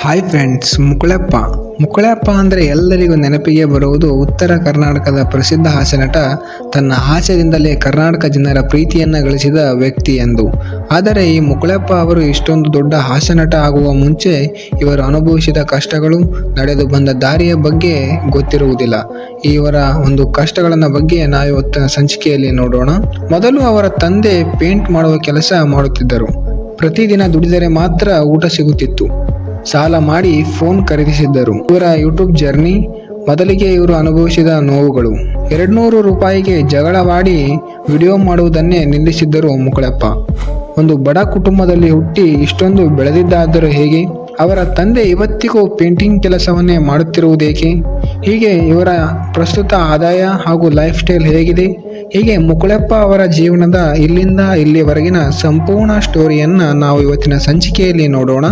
Hi friends ಮುಕುಳಪ್ಪ. ಮುಕುಳಪ್ಪ ಅಂದರೆ ಎಲ್ಲರಿಗೂ ನೆನಪಿಗೆ ಬರುವುದು ಉತ್ತರ ಕರ್ನಾಟಕದ ಪ್ರಸಿದ್ಧ ಹಾಸ್ಯನಟ ತನ್ನ ಹಾಸ್ಯದಿಂದಲೇ ಕರ್ನಾಟಕ ಜನರ ಪ್ರೀತಿಯನ್ನು ಗಳಿಸಿದ ವ್ಯಕ್ತಿ ಎಂದು. ಆದರೆ ಈ ಮುಕುಳಪ್ಪ ಅವರು ಇಷ್ಟೊಂದು ದೊಡ್ಡ ಹಾಸ್ಯನಟ ಆಗುವ ಮುಂಚೆ ಇವರು ಅನುಭವಿಸಿದ ಕಷ್ಟಗಳು ನಡೆದು ಬಂದ ದಾರಿಯ ಬಗ್ಗೆ ಗೊತ್ತಿರುವುದಿಲ್ಲ. ಇವರ ಒಂದು ಕಷ್ಟಗಳನ್ನ ಬಗ್ಗೆ ನಾವು ಇವತ್ತಿನ ಸಂಚಿಕೆಯಲ್ಲಿ ನೋಡೋಣ. ಮೊದಲು ಅವರ ತಂದೆ ಪೇಂಟ್ ಮಾಡುವ ಕೆಲಸ ಮಾಡುತ್ತಿದ್ದರು. ಪ್ರತಿದಿನ ದುಡಿದರೆ ಮಾತ್ರ ಊಟ ಸಿಗುತ್ತಿತ್ತು. ಸಾಲ ಮಾಡಿ ಫೋನ್ ಖರೀದಿಸಿದ್ದರು. ಇವರ ಯೂಟ್ಯೂಬ್ ಜರ್ನಿ, ಮೊದಲಿಗೆ ಇವರು ಅನುಭವಿಸಿದ ನೋವುಗಳು. ಎರಡ್ನೂರು ರೂಪಾಯಿಗೆ ಜಗಳವಾಡಿ ವಿಡಿಯೋ ಮಾಡುವುದನ್ನೇ ನಿಲ್ಲಿಸಿದ್ದರು ಮುಕುಳಪ್ಪ. ಒಂದು ಬಡ ಕುಟುಂಬದಲ್ಲಿ ಹುಟ್ಟಿ ಇಷ್ಟೊಂದು ಬೆಳೆದಿದ್ದಾದರೂ ಹೇಗೆ? ಅವರ ತಂದೆ ಇವತ್ತಿಗೂ ಪೇಂಟಿಂಗ್ ಕೆಲಸವನ್ನೇ ಮಾಡುತ್ತಿರುವುದೇಕೆ? ಹೀಗೆ ಇವರ ಪ್ರಸ್ತುತ ಆದಾಯ ಹಾಗೂ ಲೈಫ್ ಸ್ಟೈಲ್ ಹೇಗಿದೆ? ಹೀಗೆ ಮುಕುಳಪ್ಪ ಅವರ ಜೀವನದ ಇಲ್ಲಿಂದ ಇಲ್ಲಿವರೆಗಿನ ಸಂಪೂರ್ಣ ಸ್ಟೋರಿಯನ್ನ ನಾವು ಇವತ್ತಿನ ಸಂಚಿಕೆಯಲ್ಲಿ ನೋಡೋಣ.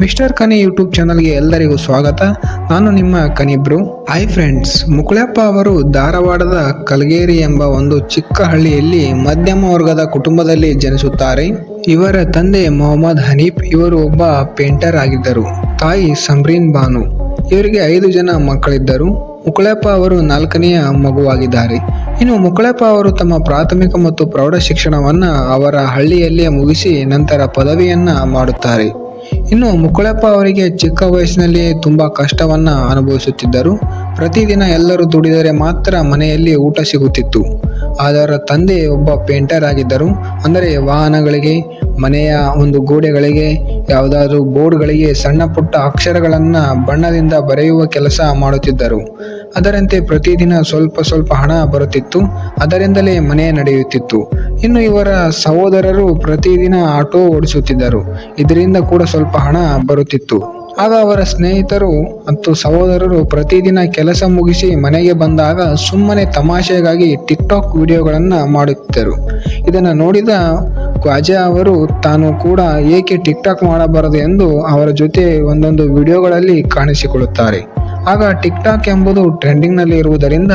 ಮಿಸ್ಟರ್ ಕನಿ ಯೂಟ್ಯೂಬ್ ಚಾನಲ್ಗೆ ಎಲ್ಲರಿಗೂ ಸ್ವಾಗತ. ನಾನು ನಿಮ್ಮ ಕನಿಬ್ರು. ಹೈ ಫ್ರೆಂಡ್ಸ್ ಮುಕುಳಪ್ಪ ಅವರು ಧಾರವಾಡದ ಕಲಗೇರಿ ಎಂಬ ಒಂದು ಚಿಕ್ಕ ಹಳ್ಳಿಯಲ್ಲಿ ಮಧ್ಯಮ ವರ್ಗದ ಕುಟುಂಬದಲ್ಲಿ ಜನಿಸುತ್ತಾರೆ. ಇವರ ತಂದೆ ಮೊಹಮ್ಮದ್ ಹನೀಫ್, ಇವರು ಒಬ್ಬ ಪೇಂಟರ್ ಆಗಿದ್ದರು. ತಾಯಿ ಸಮ್ರೀನ್ ಬಾನು. ಇವರಿಗೆ ಐದು ಜನ ಮಕ್ಕಳಿದ್ದರು. ಮುಕುಳಪ್ಪ ಅವರು ನಾಲ್ಕನೆಯ ಮಗುವಾಗಿದ್ದಾರೆ. ಇನ್ನು ಮುಕುಳಪ್ಪ ಅವರು ತಮ್ಮ ಪ್ರಾಥಮಿಕ ಮತ್ತು ಪ್ರೌಢ ಶಿಕ್ಷಣವನ್ನು ಅವರ ಹಳ್ಳಿಯಲ್ಲಿಯೇ ಮುಗಿಸಿ ನಂತರ ಪದವಿಯನ್ನ ಮಾಡುತ್ತಾರೆ. ಇನ್ನು ಮುಕುಳೆಪ್ಪ ಅವರಿಗೆ ಚಿಕ್ಕ ವಯಸ್ಸಿನಲ್ಲಿಯೇ ತುಂಬಾ ಕಷ್ಟವನ್ನ ಅನುಭವಿಸುತ್ತಿದ್ದರು. ಪ್ರತಿದಿನ ಎಲ್ಲರೂ ದುಡಿದರೆ ಮಾತ್ರ ಮನೆಯಲ್ಲಿ ಊಟ ಸಿಗುತ್ತಿತ್ತು. ಅದರ ತಂದೆ ಒಬ್ಬ ಪೇಂಟರ್ ಆಗಿದ್ದರು. ಅಂದರೆ ವಾಹನಗಳಿಗೆ, ಮನೆಯ ಒಂದು ಗೋಡೆಗಳಿಗೆ, ಯಾವುದಾದ್ರೂ ಬೋರ್ಡ್ಗಳಿಗೆ ಸಣ್ಣ ಪುಟ್ಟ ಅಕ್ಷರಗಳನ್ನು ಬಣ್ಣದಿಂದ ಬರೆಯುವ ಕೆಲಸ ಮಾಡುತ್ತಿದ್ದರು. ಅದರಂತೆ ಪ್ರತಿದಿನ ಸ್ವಲ್ಪ ಸ್ವಲ್ಪ ಹಣ ಬರುತ್ತಿತ್ತು, ಅದರಿಂದಲೇ ಮನೆ ನಡೆಯುತ್ತಿತ್ತು. ಇನ್ನು ಇವರ ಸಹೋದರರು ಪ್ರತಿದಿನ ಆಟೋ ಓಡಿಸುತ್ತಿದ್ದರು, ಇದರಿಂದ ಕೂಡ ಸ್ವಲ್ಪ ಹಣ ಬರುತ್ತಿತ್ತು. ಆಗ ಅವರ ಸ್ನೇಹಿತರು ಮತ್ತು ಸಹೋದರರು ಪ್ರತಿದಿನ ಕೆಲಸ ಮುಗಿಸಿ ಮನೆಗೆ ಬಂದಾಗ ಸುಮ್ಮನೆ ತಮಾಷೆಗಾಗಿ ಟಿಕ್ ಟಾಕ್ ವಿಡಿಯೋಗಳನ್ನು ಮಾಡುತ್ತಿದ್ದರು. ಇದನ್ನು ನೋಡಿದ ಖ್ವಾಜಾ ಅವರು, ತಾನು ಕೂಡ ಏಕೆ ಟಿಕ್ ಟಾಕ್ ಮಾಡಬಾರದು? ಎಂದು ಅವರ ಜೊತೆ ಒಂದೊಂದು ವಿಡಿಯೋಗಳಲ್ಲಿ ಕಾಣಿಸಿಕೊಳ್ಳುತ್ತಾರೆ. ಆಗ ಟಿಕ್ ಟಾಕ್ ಎಂಬುದು ಟ್ರೆಂಡಿಂಗ್ನಲ್ಲಿ ಇರುವುದರಿಂದ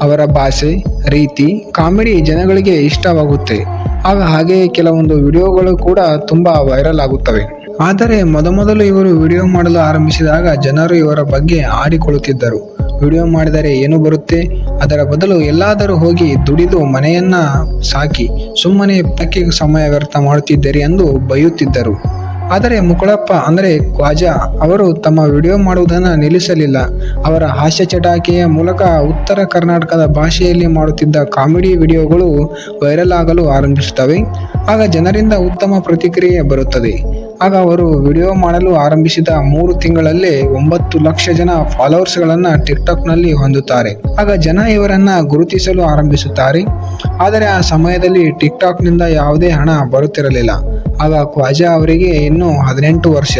ಅವರ ಭಾಷೆ, ರೀತಿ, ಕಾಮಿಡಿ ಜನಗಳಿಗೆ ಇಷ್ಟವಾಗುತ್ತೆ. ಆಗ ಹಾಗೆಯೇ ಕೆಲವೊಂದು ವಿಡಿಯೋಗಳು ಕೂಡ ತುಂಬ ವೈರಲ್ ಆಗುತ್ತವೆ. ಆದರೆ ಮೊದಮೊದಲು ಇವರು ವಿಡಿಯೋ ಮಾಡಲು ಆರಂಭಿಸಿದಾಗ ಜನರು ಇವರ ಬಗ್ಗೆ ಆಡಿಕೊಳ್ಳುತ್ತಿದ್ದರು. ವಿಡಿಯೋ ಮಾಡಿದರೆ ಏನು ಬರುತ್ತೆ? ಅದರ ಬದಲು ಎಲ್ಲಾದರೂ ಹೋಗಿ ದುಡಿದು ಮನೆಯನ್ನ ಸಾಕಿ, ಸುಮ್ಮನೆ ಪಕ್ಕೆ ಸಮಯ ವ್ಯರ್ಥ ಮಾಡುತ್ತಿದ್ದೀರಿ ಎಂದು ಬೈಯುತ್ತಿದ್ದರು. ಆದರೆ ಮುಕುಳಪ್ಪ ಅಂದರೆ ಖ್ವಾಜಾ, ಅವರು ತಮ್ಮ ವಿಡಿಯೋ ಮಾಡುವುದನ್ನು ನಿಲ್ಲಿಸಲಿಲ್ಲ. ಅವರ ಹಾಸ್ಯ ಚಟಾಕಿಯ ಮೂಲಕ ಉತ್ತರ ಕರ್ನಾಟಕದ ಭಾಷೆಯಲ್ಲಿ ಮಾಡುತ್ತಿದ್ದ ಕಾಮಿಡಿ ವಿಡಿಯೋಗಳು ವೈರಲ್ ಆಗಲು ಆರಂಭಿಸುತ್ತವೆ. ಆಗ ಜನರಿಂದ ಉತ್ತಮ ಪ್ರತಿಕ್ರಿಯೆ ಬರುತ್ತದೆ. ಆಗ ಅವರು ವಿಡಿಯೋ ಮಾಡಲು ಆರಂಭಿಸಿದ ಮೂರು ತಿಂಗಳಲ್ಲೇ ಒಂಬತ್ತು ಲಕ್ಷ ಜನ ಫಾಲೋವರ್ಸ್ಗಳನ್ನು ಟಿಕ್ಟಾಕ್ನಲ್ಲಿ ಹೊಂದುತ್ತಾರೆ. ಆಗ ಜನ ಇವರನ್ನು ಗುರುತಿಸಲು ಆರಂಭಿಸುತ್ತಾರೆ. ಆದರೆ ಆ ಸಮಯದಲ್ಲಿ ಟಿಕ್ಟಾಕ್ನಿಂದ ಯಾವುದೇ ಹಣ ಬರುತ್ತಿರಲಿಲ್ಲ. ಆಗ ಖ್ವಾಜಾ ಅವರಿಗೆ ಇನ್ನೂ ಹದಿನೆಂಟು ವರ್ಷ.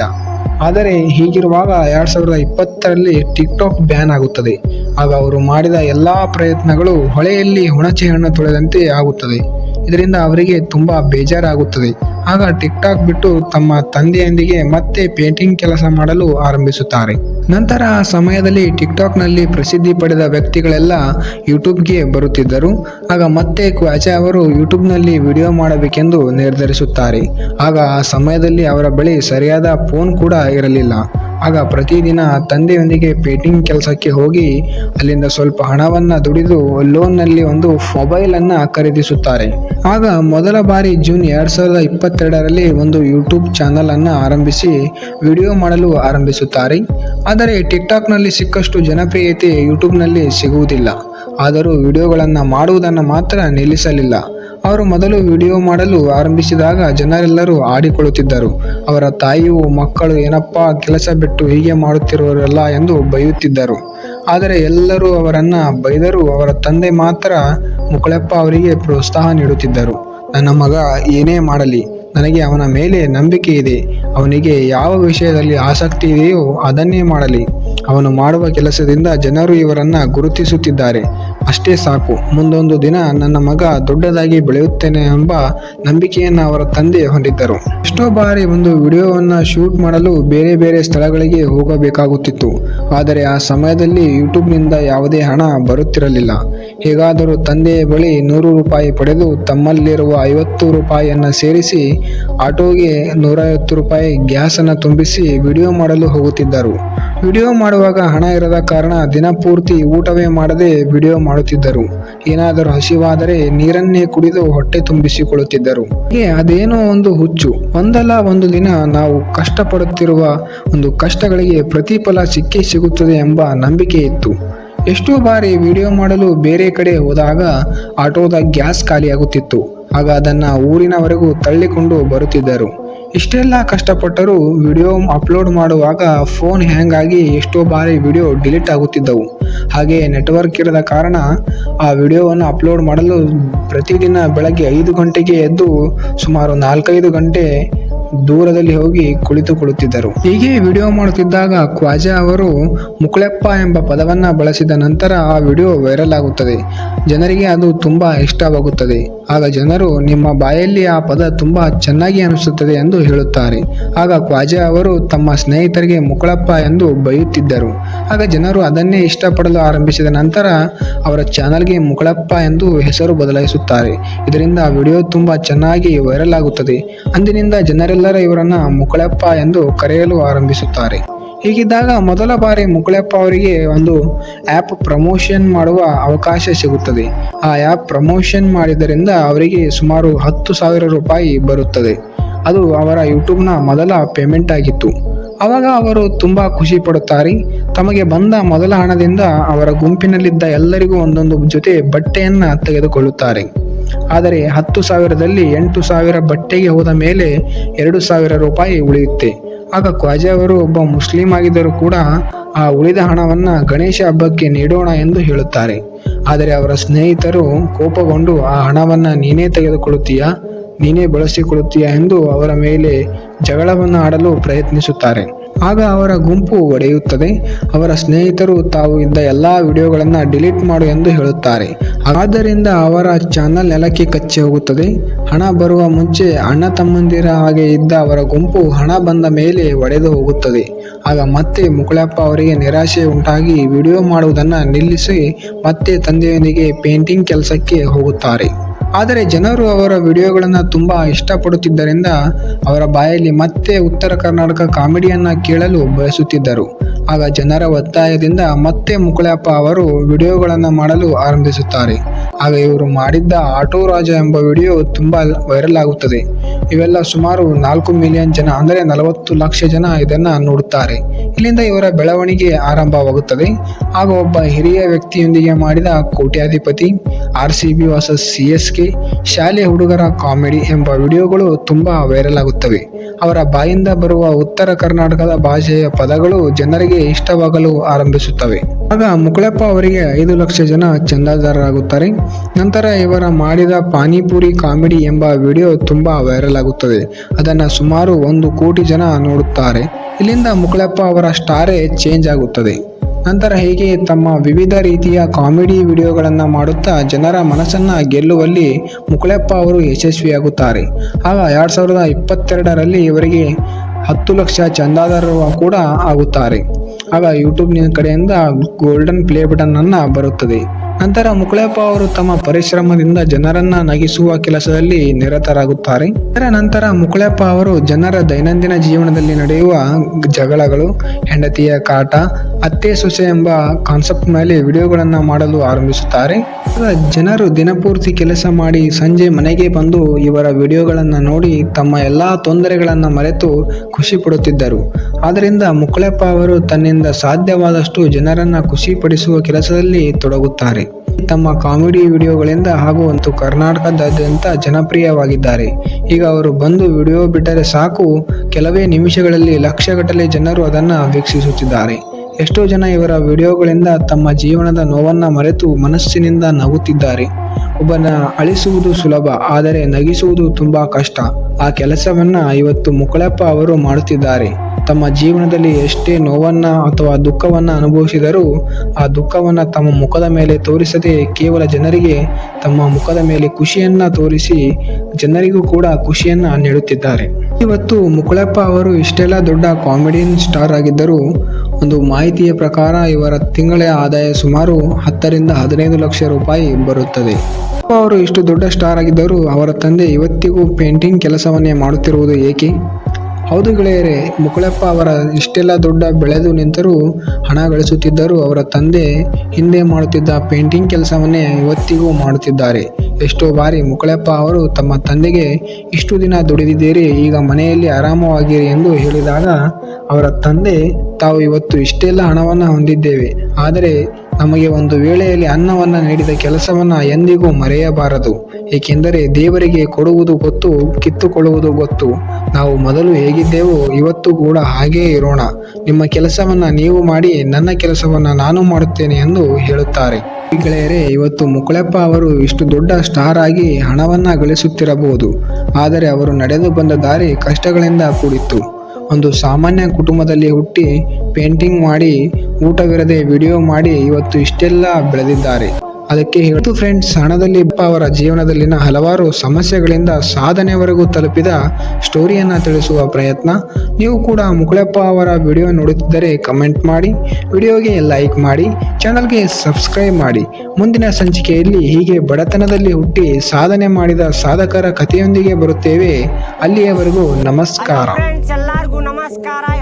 ಆದರೆ ಹೀಗಿರುವಾಗ ಎರಡ್ ಸಾವಿರದ ಇಪ್ಪತ್ತರಲ್ಲಿ ಟಿಕ್ಟಾಕ್ ಬ್ಯಾನ್ ಆಗುತ್ತದೆ. ಆಗ ಅವರು ಮಾಡಿದ ಎಲ್ಲಾ ಪ್ರಯತ್ನಗಳು ಹೊಳೆಯಲ್ಲಿ ಹುಣಚೆ ಹಣ್ಣು ತೊಳೆದಂತೆ ಆಗುತ್ತದೆ. ಇದರಿಂದ ಅವರಿಗೆ ತುಂಬಾ ಬೇಜಾರಾಗುತ್ತದೆ. ಆಗ ಟಿಕ್ಟಾಕ್ ಬಿಟ್ಟು ತಮ್ಮ ತಂದೆಯೊಂದಿಗೆ ಮತ್ತೆ ಪೇಂಟಿಂಗ್ ಕೆಲಸ ಮಾಡಲು ಆರಂಭಿಸುತ್ತಾರೆ. ನಂತರ ಆ ಸಮಯದಲ್ಲಿ ಟಿಕ್ಟಾಕ್ನಲ್ಲಿ ಪ್ರಸಿದ್ಧಿ ಪಡೆದ ವ್ಯಕ್ತಿಗಳೆಲ್ಲ ಯೂಟ್ಯೂಬ್ಗೆ ಬರುತ್ತಿದ್ದರು. ಆಗ ಮತ್ತೆ ಕ್ವಾಚೆ ಅವರು ಯೂಟ್ಯೂಬ್ನಲ್ಲಿ ವಿಡಿಯೋ ಮಾಡಬೇಕೆಂದು ನಿರ್ಧರಿಸುತ್ತಾರೆ. ಆಗ ಆ ಸಮಯದಲ್ಲಿ ಅವರ ಬಳಿ ಸರಿಯಾದ ಫೋನ್ ಕೂಡ ಇರಲಿಲ್ಲ. ಆಗ ಪ್ರತಿದಿನ ತಂದೆಯೊಂದಿಗೆ ಪೇಂಟಿಂಗ್ ಕೆಲಸಕ್ಕೆ ಹೋಗಿ ಅಲ್ಲಿಂದ ಸ್ವಲ್ಪ ಹಣವನ್ನು ದುಡಿದು ಲೋನ್ನಲ್ಲಿ ಒಂದು ಮೊಬೈಲನ್ನು ಖರೀದಿಸುತ್ತಾರೆ. ಆಗ ಮೊದಲ ಬಾರಿ ಜೂನ್ ಎರಡು ಸಾವಿರದ ಇಪ್ಪತ್ತೆರಡರಲ್ಲಿ ಒಂದು ಯೂಟ್ಯೂಬ್ ಚಾನಲನ್ನು ಆರಂಭಿಸಿ ವಿಡಿಯೋ ಮಾಡಲು ಆರಂಭಿಸುತ್ತಾರೆ. ಆದರೆ ಟಿಕ್ಟಾಕ್ನಲ್ಲಿ ಸಿಕ್ಕಷ್ಟು ಜನಪ್ರಿಯತೆ ಯೂಟ್ಯೂಬ್ನಲ್ಲಿ ಸಿಗುವುದಿಲ್ಲ. ಆದರೂ ವಿಡಿಯೋಗಳನ್ನು ಮಾಡುವುದನ್ನು ಮಾತ್ರ ನಿಲ್ಲಿಸಲಿಲ್ಲ. ಅವರು ಮೊದಲು ವಿಡಿಯೋ ಮಾಡಲು ಆರಂಭಿಸಿದಾಗ ಜನರೆಲ್ಲರೂ ಆಡಿಕೊಳ್ಳುತ್ತಿದ್ದರು. ಅವರ ತಾಯಿಯು ಮಕ್ಕಳು ಏನಪ್ಪಾ ಕೆಲಸ ಬಿಟ್ಟು ಹೀಗೆ ಮಾಡುತ್ತಿರುವರಲ್ಲ ಎಂದು ಬೈಯುತ್ತಿದ್ದರು. ಆದರೆ ಎಲ್ಲರೂ ಅವರನ್ನು ಬೈದರೂ ಅವರ ತಂದೆ ಮಾತ್ರ ಮುಕುಳಪ್ಪ ಅವರಿಗೆ ಪ್ರೋತ್ಸಾಹ ನೀಡುತ್ತಿದ್ದರು. ನನ್ನ ಮಗ ಏನೇ ಮಾಡಲಿ, ನನಗೆ ಅವನ ಮೇಲೆ ನಂಬಿಕೆ ಇದೆ. ಅವನಿಗೆ ಯಾವ ವಿಷಯದಲ್ಲಿ ಆಸಕ್ತಿ ಇದೆಯೋ ಅದನ್ನೇ ಮಾಡಲಿ. ಅವನು ಮಾಡುವ ಕೆಲಸದಿಂದ ಜನರು ಇವರನ್ನು ಗುರುತಿಸುತ್ತಿದ್ದಾರೆ. ಅಷ್ಟೇ ಸಾಕು. ಮುಂದೊಂದು ದಿನ ನನ್ನ ಮಗ ದೊಡ್ಡದಾಗಿ ಬೆಳೆಯುತ್ತೇನೆ ಎಂಬ ನಂಬಿಕೆಯನ್ನು ಅವರ ತಂದೆ ಹೊಂದಿದ್ದರು. ಎಷ್ಟೋ ಬಾರಿ ಒಂದು ವಿಡಿಯೋವನ್ನು ಶೂಟ್ ಮಾಡಲು ಬೇರೆ ಬೇರೆ ಸ್ಥಳಗಳಿಗೆ ಹೋಗಬೇಕಾಗುತ್ತಿತ್ತು. ಆದರೆ ಆ ಸಮಯದಲ್ಲಿ ಯೂಟ್ಯೂಬ್ನಿಂದ ಯಾವುದೇ ಹಣ ಬರುತ್ತಿರಲಿಲ್ಲ. ಹೇಗಾದರೂ ತಂದೆಯ ಬಳಿ ನೂರು ರೂಪಾಯಿ ಪಡೆದು ತಮ್ಮಲ್ಲಿರುವ ಐವತ್ತು ರೂಪಾಯಿಯನ್ನು ಸೇರಿಸಿ ಆಟೋಗೆ ನೂರೈವತ್ತು ರೂಪಾಯಿ ಗ್ಯಾಸನ್ನು ತುಂಬಿಸಿ ವಿಡಿಯೋ ಮಾಡಲು ಹೋಗುತ್ತಿದ್ದರು. ವಿಡಿಯೋ ಮಾಡುವಾಗ ಹಣ ಇರದ ಕಾರಣ ದಿನಪೂರ್ತಿ ಊಟವೇ ಮಾಡದೆ ವಿಡಿಯೋ ಮಾಡುತ್ತಿದ್ದರು. ಏನಾದರೂ ಹಸಿವಾದರೆ ನೀರನ್ನೇ ಕುಡಿದು ಹೊಟ್ಟೆ ತುಂಬಿಸಿಕೊಳ್ಳುತ್ತಿದ್ದರು. ಹೀಗೆ ಅದೇನೋ ಒಂದು ಹುಚ್ಚು. ಒಂದಲ್ಲ ಒಂದು ದಿನ ನಾವು ಕಷ್ಟಪಡುತ್ತಿರುವ ಒಂದು ಕಷ್ಟಗಳಿಗೆ ಪ್ರತಿಫಲ ಸಿಕ್ಕೇ ಸಿಗುತ್ತದೆ ಎಂಬ ನಂಬಿಕೆ ಇತ್ತು. ಎಷ್ಟೋ ಬಾರಿ ವಿಡಿಯೋ ಮಾಡಲು ಬೇರೆ ಕಡೆ ಹೋದಾಗ ಆಟೋದ ಗ್ಯಾಸ್ ಖಾಲಿಯಾಗುತ್ತಿತ್ತು. ಆಗ ಅದನ್ನು ಊರಿನವರೆಗೂ ತಳ್ಳಿಕೊಂಡು ಬರುತ್ತಿದ್ದರು. ಇಷ್ಟೆಲ್ಲ ಕಷ್ಟಪಟ್ಟರೂ ವಿಡಿಯೋ ಅಪ್ಲೋಡ್ ಮಾಡುವಾಗ ಫೋನ್ ಹ್ಯಾಂಗ್ ಆಗಿ ಎಷ್ಟೋ ಬಾರಿ ವಿಡಿಯೋ ಡಿಲೀಟ್ ಆಗುತ್ತಿದ್ದವು. ಹಾಗೆ ನೆಟ್ವರ್ಕ್ ಇರದ ಕಾರಣ ಆ ವಿಡಿಯೋವನ್ನು ಅಪ್ಲೋಡ್ ಮಾಡಲು ಪ್ರತಿದಿನ ಬೆಳಗ್ಗೆ ಐದು ಗಂಟೆಗೆ ಎದ್ದು ಸುಮಾರು ನಾಲ್ಕೈದು ಗಂಟೆ ದೂರದಲ್ಲಿ ಹೋಗಿ ಕುಳಿತುಕೊಳ್ಳುತ್ತಿದ್ದರು. ಹೀಗೆ ವಿಡಿಯೋ ಮಾಡುತ್ತಿದ್ದಾಗ ಖ್ವಾಜಾ ಅವರು ಮುಕುಳೆಪ್ಪ ಎಂಬ ಪದವನ್ನ ಬಳಸಿದ ನಂತರ ಆ ವಿಡಿಯೋ ವೈರಲ್ ಆಗುತ್ತದೆ. ಜನರಿಗೆ ಅದು ತುಂಬಾ ಇಷ್ಟವಾಗುತ್ತದೆ. ಆಗ ಜನರು, ನಿಮ್ಮ ಬಾಯಲ್ಲಿ ಆ ಪದ ತುಂಬಾ ಚೆನ್ನಾಗಿ ಅನಿಸುತ್ತದೆ ಎಂದು ಹೇಳುತ್ತಾರೆ. ಆಗ ಖ್ವಾಜಾ ಅವರು ತಮ್ಮ ಸ್ನೇಹಿತರಿಗೆ ಮುಕುಳಪ್ಪ ಎಂದು ಬೈಯುತ್ತಿದ್ದರು. ಆಗ ಜನರು ಅದನ್ನೇ ಇಷ್ಟಪಡಲು ಆರಂಭಿಸಿದ ನಂತರ ಅವರ ಚಾನಲ್ಗೆ ಮುಕುಳಪ್ಪ ಎಂದು ಹೆಸರು ಬದಲಾಯಿಸುತ್ತಾರೆ. ಇದರಿಂದ ವಿಡಿಯೋ ತುಂಬಾ ಚೆನ್ನಾಗಿ ವೈರಲ್ ಆಗುತ್ತದೆ. ಅಂದಿನಿಂದ ಜನರೆಲ್ಲರ ಇವರನ್ನ ಮುಕುಳಪ್ಪ ಎಂದು ಕರೆಯಲು ಆರಂಭಿಸುತ್ತಾರೆ. ಹೀಗಿದ್ದಾಗ ಮೊದಲ ಬಾರಿ ಮುಕುಳೆಪ್ಪ ಅವರಿಗೆ ಒಂದು ಆ್ಯಪ್ ಪ್ರಮೋಷನ್ ಮಾಡುವ ಅವಕಾಶ ಸಿಗುತ್ತದೆ. ಆ ಆ್ಯಪ್ ಪ್ರಮೋಷನ್ ಮಾಡಿದ್ದರಿಂದ ಅವರಿಗೆ ಸುಮಾರು ಹತ್ತು ಸಾವಿರ ರೂಪಾಯಿ ಬರುತ್ತದೆ. ಅದು ಅವರ ಯೂಟ್ಯೂಬ್ನ ಮೊದಲ ಪೇಮೆಂಟ್ ಆಗಿತ್ತು. ಅವಾಗ ಅವರು ತುಂಬ ಖುಷಿ ಪಡುತ್ತಾರೆ. ತಮಗೆ ಬಂದ ಮೊದಲ ಹಣದಿಂದ ಅವರ ಗುಂಪಿನಲ್ಲಿದ್ದ ಎಲ್ಲರಿಗೂ ಒಂದೊಂದು ಜೊತೆ ಬಟ್ಟೆಯನ್ನು ತೆಗೆದುಕೊಳ್ಳುತ್ತಾರೆ. ಆದರೆ ಹತ್ತು ಸಾವಿರದಲ್ಲಿ ಎಂಟು ಸಾವಿರ ಬಟ್ಟೆಗೆ ಹೋದ ಮೇಲೆ ಎರಡು ಸಾವಿರ ರೂಪಾಯಿ ಉಳಿಯುತ್ತೆ. ಆಗ ಕ್ವಾಜಾ ಅವರು ಒಬ್ಬ ಮುಸ್ಲಿಂ ಆಗಿದ್ದರೂ ಕೂಡ ಆ ಉಳಿದ ಹಣವನ್ನು ಗಣೇಶ ಹಬ್ಬಕ್ಕೆ ನೀಡೋಣ ಎಂದು ಹೇಳುತ್ತಾರೆ. ಆದರೆ ಅವರ ಸ್ನೇಹಿತರು ಕೋಪಗೊಂಡು, ಆ ಹಣವನ್ನು ನೀನೇ ತೆಗೆದುಕೊಳ್ಳುತ್ತೀಯಾ? ನೀನೇ ಬಳಸಿಕೊಳ್ಳುತ್ತೀಯಾ? ಎಂದು ಅವರ ಮೇಲೆ ಜಗಳವನ್ನು ಆಡಲು ಪ್ರಯತ್ನಿಸುತ್ತಾರೆ. ಆಗ ಅವರ ಗುಂಪು ಒಡೆಯುತ್ತದೆ. ಅವರ ಸ್ನೇಹಿತರು ತಾವು ಇದ್ದ ಎಲ್ಲ ವಿಡಿಯೋಗಳನ್ನು ಡಿಲೀಟ್ ಮಾಡು ಎಂದು ಹೇಳುತ್ತಾರೆ. ಆದ್ದರಿಂದ ಅವರ ಚಾನಲ್ ನೆಲಕ್ಕೆ ಕಚ್ಚಿ ಹೋಗುತ್ತದೆ. ಹಣ ಬರುವ ಮುಂಚೆ ಅಣ್ಣ ತಮ್ಮಂದಿರ ಹಾಗೆ ಇದ್ದ ಅವರ ಗುಂಪು ಹಣ ಬಂದ ಮೇಲೆ ಒಡೆದು ಹೋಗುತ್ತದೆ. ಆಗ ಮತ್ತೆ ಮುಕುಳಪ್ಪ ಅವರಿಗೆ ನಿರಾಶೆ ಉಂಟಾಗಿ ವಿಡಿಯೋ ಮಾಡುವುದನ್ನು ನಿಲ್ಲಿಸಿ ಮತ್ತೆ ತಂದೆಯೊಂದಿಗೆ ಪೇಂಟಿಂಗ್ ಕೆಲಸಕ್ಕೆ ಹೋಗುತ್ತಾರೆ. ಆದರೆ ಜನರು ಅವರ ವಿಡಿಯೋಗಳನ್ನು ತುಂಬ ಇಷ್ಟಪಡುತ್ತಿದ್ದರಿಂದ ಅವರ ಬಾಯಲ್ಲಿ ಮತ್ತೆ ಉತ್ತರ ಕರ್ನಾಟಕ ಕಾಮಿಡಿಯನ್ನು ಕೇಳಲು ಬಯಸುತ್ತಿದ್ದರು. ಆಗ ಜನರ ಒತ್ತಾಯದಿಂದ ಮತ್ತೆ ಮುಕುಳಪ್ಪ ಅವರು ವಿಡಿಯೋಗಳನ್ನು ಮಾಡಲು ಆರಂಭಿಸುತ್ತಾರೆ. ಆಗ ಇವರು ಮಾಡಿದ್ದ ಆಟೋ ರಾಜ ಎಂಬ ವಿಡಿಯೋ ತುಂಬ ವೈರಲ್ ಆಗುತ್ತದೆ. ಇವೆಲ್ಲ ಸುಮಾರು ನಾಲ್ಕು ಮಿಲಿಯನ್ ಜನ, ಅಂದರೆ ನಲವತ್ತು ಲಕ್ಷ ಜನ ಇದನ್ನು ನೋಡುತ್ತಾರೆ. ಇಲ್ಲಿಂದ ಇವರ ಬೆಳವಣಿಗೆ ಆರಂಭವಾಗುತ್ತದೆ. ಹಾಗೂ ಒಬ್ಬ ಹಿರಿಯ ವ್ಯಕ್ತಿಯೊಂದಿಗೆ ಮಾಡಿದ ಕೋಟ್ಯಾಧಿಪತಿ R C B versus C S K, ಶಾಲೆ ಹುಡುಗರ ಕಾಮಿಡಿ ಎಂಬ ವಿಡಿಯೋಗಳು ತುಂಬ ವೈರಲ್ ಆಗುತ್ತವೆ. ಅವರ ಬಾಯಿಂದ ಬರುವ ಉತ್ತರ ಕರ್ನಾಟಕದ ಭಾಷೆಯ ಪದಗಳು ಜನರಿಗೆ ಇಷ್ಟವಾಗಲು ಆರಂಭಿಸುತ್ತವೆ. ಆಗ ಮುಕುಳಪ್ಪ ಅವರಿಗೆ ಐದು ಲಕ್ಷ ಜನ ಚಂದಾದಾರರಾಗುತ್ತಾರೆ. ನಂತರ ಇವರ ಮಾಡಿದ ಪಾನಿಪುರಿ ಕಾಮಿಡಿ ಎಂಬ ವಿಡಿಯೋ ತುಂಬಾ ವೈರಲ್ ಆಗುತ್ತದೆ. ಅದನ್ನು ಸುಮಾರು ಒಂದು ಕೋಟಿ ಜನ ನೋಡುತ್ತಾರೆ. ಇಲ್ಲಿಂದ ಮುಕುಳಪ್ಪ ಅವರ ಸ್ಟಾರೇ ಚೇಂಜ್ ಆಗುತ್ತದೆ. ನಂತರ ಹೀಗೆ ತಮ್ಮ ವಿವಿಧ ರೀತಿಯ ಕಾಮಿಡಿ ವಿಡಿಯೋಗಳನ್ನು ಮಾಡುತ್ತಾ ಜನರ ಮನಸ್ಸನ್ನು ಗೆಲ್ಲುವಲ್ಲಿ ಮುಕುಳಪ್ಪ ಅವರು ಯಶಸ್ವಿಯಾಗುತ್ತಾರೆ. ಆಗ ಎರಡು ಸಾವಿರದ ಇಪ್ಪತ್ತೆರಡರಲ್ಲಿ ಇವರಿಗೆ ಹತ್ತು ಲಕ್ಷ ಚಂದಾದಾರರು ಕೂಡ ಆಗುತ್ತಾರೆ. ಆಗ ಯೂಟ್ಯೂಬ್ನ ಕಡೆಯಿಂದ ಗೋಲ್ಡನ್ ಪ್ಲೇ ಬಟನ್ ಅನ್ನು ಬರುತ್ತದೆ. ನಂತರ ಮುಕುಳಪ್ಪ ಅವರು ತಮ್ಮ ಪರಿಶ್ರಮದಿಂದ ಜನರನ್ನ ನಗಿಸುವ ಕೆಲಸದಲ್ಲಿ ನಿರತರಾಗುತ್ತಾರೆ. ಇದರ ನಂತರ ಮುಕುಳಪ್ಪ ಅವರು ಜನರ ದೈನಂದಿನ ಜೀವನದಲ್ಲಿ ನಡೆಯುವ ಜಗಳಗಳು, ಹೆಂಡತಿಯ ಕಾಟ, ಅತ್ತೆ ಸೊಸೆ ಎಂಬ ಕಾನ್ಸೆಪ್ಟ್ ಮೇಲೆ ವಿಡಿಯೋಗಳನ್ನು ಮಾಡಲು ಆರಂಭಿಸುತ್ತಾರೆ. ಜನರು ದಿನಪೂರ್ತಿ ಕೆಲಸ ಮಾಡಿ ಸಂಜೆ ಮನೆಗೆ ಬಂದು ಇವರ ವಿಡಿಯೋಗಳನ್ನು ನೋಡಿ ತಮ್ಮ ಎಲ್ಲ ತೊಂದರೆಗಳನ್ನು ಮರೆತು ಖುಷಿ ಪಡುತ್ತಿದ್ದರು. ಆದ್ದರಿಂದ ಮುಕುಳಪ್ಪ ಅವರು ತನ್ನಿಂದ ಸಾಧ್ಯವಾದಷ್ಟು ಜನರನ್ನು ಖುಷಿಪಡಿಸುವ ಕೆಲಸದಲ್ಲಿ ತೊಡಗುತ್ತಾರೆ. ತಮ್ಮ ಕಾಮಿಡಿ ವಿಡಿಯೋಗಳಿಂದ ಹಾಗೂ ಒಂದು ಕರ್ನಾಟಕದಾದ್ಯಂತ ಜನಪ್ರಿಯವಾಗಿದ್ದಾರೆ. ಈಗ ಅವರು ಬಂದು ವಿಡಿಯೋ ಬಿಟ್ಟರೆ ಸಾಕು. ಕೆಲವೇ ನಿಮಿಷಗಳಲ್ಲಿ ಲಕ್ಷಗಟ್ಟಲೆ ಜನರು ಅದನ್ನು ವೀಕ್ಷಿಸುತ್ತಿದ್ದಾರೆ. ಎಷ್ಟೋ ಜನ ಇವರ ವಿಡಿಯೋಗಳಿಂದ ತಮ್ಮ ಜೀವನದ ನೋವನ್ನು ಮರೆತು ಮನಸ್ಸಿನಿಂದ ನಗುತ್ತಿದ್ದಾರೆ. ಒಬ್ಬನ ಅಳಿಸುವುದು ಸುಲಭ, ಆದರೆ ನಗಿಸುವುದು ತುಂಬಾ ಕಷ್ಟ. ಆ ಕೆಲಸವನ್ನ ಇವತ್ತು ಮುಕಳಪ್ಪ ಅವರು ಮಾಡುತ್ತಿದ್ದಾರೆ. ತಮ್ಮ ಜೀವನದಲ್ಲಿ ಎಷ್ಟೇ ನೋವನ್ನ ಅಥವಾ ದುಃಖವನ್ನ ಅನುಭವಿಸಿದರೂ ಆ ದುಃಖವನ್ನ ತಮ್ಮ ಮುಖದ ಮೇಲೆ ತೋರಿಸದೆ ಕೇವಲ ಜನರಿಗೆ, ತಮ್ಮ ಮುಖದ ಮೇಲೆ ಖುಷಿಯನ್ನ ತೋರಿಸಿ ಜನರಿಗೂ ಕೂಡ ಖುಷಿಯನ್ನ ನೀಡುತ್ತಿದ್ದಾರೆ. ಇವತ್ತು ಮುಕುಳಪ್ಪ ಅವರು ಇಷ್ಟೆಲ್ಲ ದೊಡ್ಡ ಕಾಮಿಡಿಯನ್ ಸ್ಟಾರ್ ಆಗಿದ್ದರೂ ಒಂದು ಮಾಹಿತಿಯ ಪ್ರಕಾರ ಇವರ ತಿಂಗಳ ಆದಾಯ ಸುಮಾರು ಹತ್ತರಿಂದ ಹದಿನೈದು ಲಕ್ಷ ರೂಪಾಯಿ ಬರುತ್ತದೆ. ಅವರು ಇಷ್ಟು ದೊಡ್ಡ ಸ್ಟಾರ್ ಆಗಿದ್ದರೂ ಅವರ ತಂದೆ ಇವತ್ತಿಗೂ ಪೇಂಟಿಂಗ್ ಕೆಲಸವನ್ನೇ ಮಾಡುತ್ತಿರುವುದು ಏಕೆ? ಹೌದು ಗೆಳೆಯರೆ, ಮುಕುಳಪ್ಪ ಅವರ ಇಷ್ಟೆಲ್ಲ ದೊಡ್ಡ ಬೆಳೆದು ನಿಂತರೂ ಹಣ ಗಳಿಸುತ್ತಿದ್ದರೂ ಅವರ ತಂದೆ ಹಿಂದೆ ಮಾಡುತ್ತಿದ್ದ ಪೇಂಟಿಂಗ್ ಕೆಲಸವನ್ನೇ ಇವತ್ತಿಗೂ ಮಾಡುತ್ತಿದ್ದಾರೆ. ಎಷ್ಟೋ ಬಾರಿ ಮುಕುಳಪ್ಪ ಅವರು ತಮ್ಮ ತಂದೆಗೆ, ಇಷ್ಟು ದಿನ ದುಡಿದಿದ್ದೀರಿ, ಈಗ ಮನೆಯಲ್ಲಿ ಆರಾಮವಾಗಿರಿ ಎಂದು ಹೇಳಿದಾಗ ಅವರ ತಂದೆ, ತಾವು ಇವತ್ತು ಇಷ್ಟೆಲ್ಲ ಹಣವನ್ನು ಹೊಂದಿದ್ದೇವೆ. ಆದರೆ ನಮಗೆ ಒಂದು ವೇಳೆಯಲ್ಲಿ ಅನ್ನವನ್ನು ನೀಡಿದ ಕೆಲಸವನ್ನು ಎಂದಿಗೂ ಮರೆಯಬಾರದು. ಏಕೆಂದರೆ ದೇವರಿಗೆ ಕೊಡುವುದು ಗೊತ್ತು, ಕಿತ್ತುಕೊಳ್ಳುವುದು ಗೊತ್ತು. ನಾವು ಮೊದಲು ಹೇಗಿದ್ದೇವೋ ಇವತ್ತು ಕೂಡ ಹಾಗೇ ಇರೋಣ. ನಿಮ್ಮ ಕೆಲಸವನ್ನು ನೀವು ಮಾಡಿ, ನನ್ನ ಕೆಲಸವನ್ನು ನಾನು ಮಾಡುತ್ತೇನೆ ಎಂದು ಹೇಳುತ್ತಾರೆ. ಗೆಳೆಯರೇ, ಇವತ್ತು ಮುಕುಳಪ್ಪ ಅವರು ಇಷ್ಟು ದೊಡ್ಡ ಸ್ಟಾರ್ ಆಗಿ ಹಣವನ್ನ ಗಳಿಸುತ್ತಿರಬಹುದು. ಆದರೆ ಅವರು ನಡೆದು ಬಂದ ದಾರಿ ಕಷ್ಟಗಳಿಂದ ಕೂಡಿತ್ತು. ಒಂದು ಸಾಮಾನ್ಯ ಕುಟುಂಬದಲ್ಲಿ ಹುಟ್ಟಿ ಪೇಂಟಿಂಗ್ ಮಾಡಿ ಊಟವಿರದೆ ವಿಡಿಯೋ ಮಾಡಿ ಇವತ್ತು ಇಷ್ಟೆಲ್ಲ ಬೆಳೆದಿದ್ದಾರೆ. ಅದಕ್ಕೆ ಹೇಳ್ತು ಫ್ರೆಂಡ್ಸ್ ಹಣದಲ್ಲಿ ಅವರ ಜೀವನದಲ್ಲಿನ ಹಲವಾರು ಸಮಸ್ಯೆಗಳಿಂದ ಸಾಧನೆವರೆಗೂ ತಲುಪಿದ ಸ್ಟೋರಿಯನ್ನ ತಿಳಿಸುವ ಪ್ರಯತ್ನ. ನೀವು ಕೂಡ ಮುಕುಳಪ್ಪ ಅವರ ವಿಡಿಯೋ ನೋಡುತ್ತಿದ್ದರೆ ಕಮೆಂಟ್ ಮಾಡಿ ವಿಡಿಯೋಗೆ ಲೈಕ್ ಮಾಡಿ ಚಾನಲ್ಗೆ ಸಬ್ಸ್ಕ್ರೈಬ್ ಮಾಡಿ. ಮುಂದಿನ ಸಂಚಿಕೆಯಲ್ಲಿ ಹೀಗೆ ಬಡತನದಲ್ಲಿ ಹುಟ್ಟಿ ಸಾಧನೆ ಮಾಡಿದ ಸಾಧಕರ ಕಥೆಯೊಂದಿಗೆ ಬರುತ್ತೇವೆ. ಅಲ್ಲಿಯವರೆಗೂ ನಮಸ್ಕಾರ. നമസ്കാര